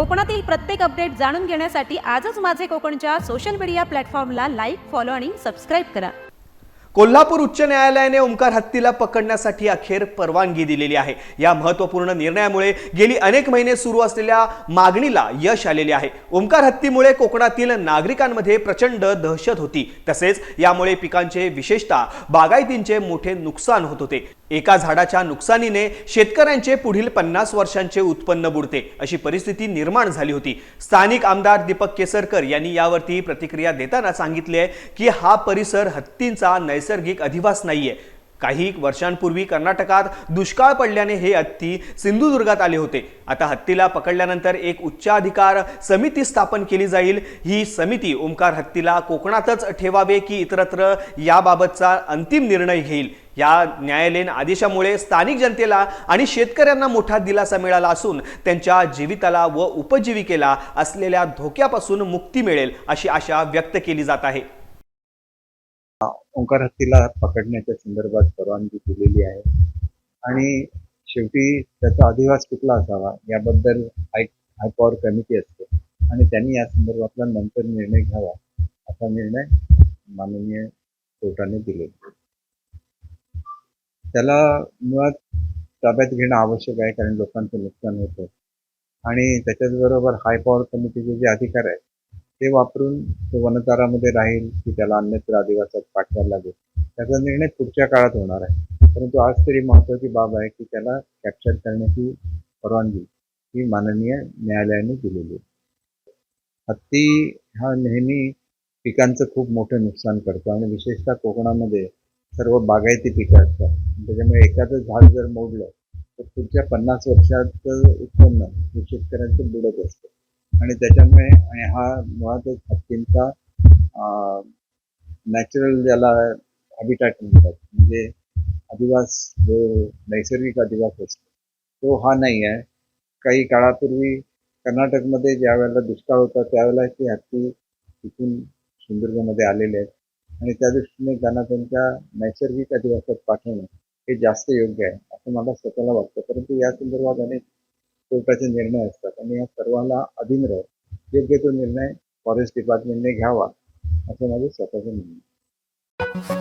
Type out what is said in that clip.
कोकणातील प्रत्येक अपडेट जाणून घेण्यासाठी आजच माझे कोकणच्या सोशल मीडिया प्लॅटफॉर्मला लाईक फॉलो आणि सबस्क्राईब करा. कोल्हापूर उच्च न्यायालयाने ओंकार हत्तीला पकडण्यासाठी अखेर परवानगी दिलेली आहे. या महत्त्वपूर्ण निर्णयामुळे गेली अनेक महिने सुरू असलेल्या मागणीला यश आलेले आहे. ओंकार हत्तीमुळे कोकणातील नागरिकांमध्ये प्रचंड दहशत होती. तसेच यामुळे पिकांचे विशेषतः बागायतींचे मोठे नुकसान होत होते. एका झाडाच्या नुकसानीने शेतकऱ्यांचे पुढील पन्नास वर्षांचे उत्पन्न बुडते अशी परिस्थिती निर्माण झाली होती. स्थानिक आमदार दीपक केसरकर यांनी यावरती प्रतिक्रिया देताना सांगितले की हा परिसर हत्तींचा नैसर्गिक अधिवास नाहीये. काही वर्षांपूर्वी कर्नाटकात दुष्काळ पडल्याने हे हत्ती सिंधुदुर्गात आले होते. आता हत्तीला पकडल्यानंतर एक उच्चाधिकार समिती स्थापन केली जाईल. ही समिती ओंकार हत्तीला कोकणातच ठेवावे की इतरत्र याबाबतचा अंतिम निर्णय घेईल. या न्यायालयीन आदेशामुळे स्थानिक जनतेला आणि शेतकऱ्यांना मोठा दिलासा मिळाला असून त्यांच्या जीविताला व उपजीविकेला असलेल्या धोक्यापासून मुक्ती मिळेल अशी आशा व्यक्त केली जात आहे. ओंकार हत्तीला पकडण्याच्या संदर्भात परवानगी दिलेली आहे. आणि शेवटी त्याचा अधिवास कुठला असावा याबद्दल हाय हाय पॉवर कमिटी असते. आणि त्यांनी या संदर्भातला नंतर निर्णय घ्यावा असा निर्णय माननीय कोर्टाने दिलेला त्याला मुळात ताब्यात घेणं आवश्यक आहे कारण लोकांचं नुकसान होतं. आणि त्याच्याच बरोबर हाय पॉवर कमिटीचे जे अधिकार आहेत ते वापरून तो वनतारामध्ये राहील की त्याला अन्यत्र आदिवासात पाठवायला लागेल. त्याचा निर्णय पुढच्या काळात होणार आहे. परंतु आज तरी महत्वाची बाब आहे की त्याला कॅप्चर करण्याची परवानगी ही माननीय न्यायालयाने दिलेली आहे. हत्ती हा नेहमी पिकांचं खूप मोठं नुकसान करतो आणि विशेषतः कोकणामध्ये सर्व बागायती पिकं असतात. त्याच्यामुळे एखादं झाड जर मोडलं तर पुढच्या पन्नास वर्षाचं उत्पन्न हे शेतकऱ्यांचं बुडत असतं. आणि त्याच्यामुळे आणि हा मुळातच हत्तींचा नॅचरल ज्याला हॅबिटॅट म्हणतात. म्हणजे अधिवास जो नैसर्गिक अधिवास असतो तो हा नाही आहे. काही काळापूर्वी कर्नाटकमध्ये ज्या वेळेला दुष्काळ होता त्यावेळेला ते हत्ती तिथून सिंधुदुर्गमध्ये आलेले आहेत. आणि त्या दृष्टीने त्यांना त्यांच्या नैसर्गिक अधिवासात पाठवणं हे जास्त योग्य आहे असं मला स्वतःला वाटतं. परंतु या संदर्भात अनेक कोर्टाचे निर्णय असतात आणि या सर्वांना अधीन राहत योग्य तो निर्णय फॉरेस्ट डिपार्टमेंटने घ्यावा असं माझं स्वतःचं म्हणणं आहे.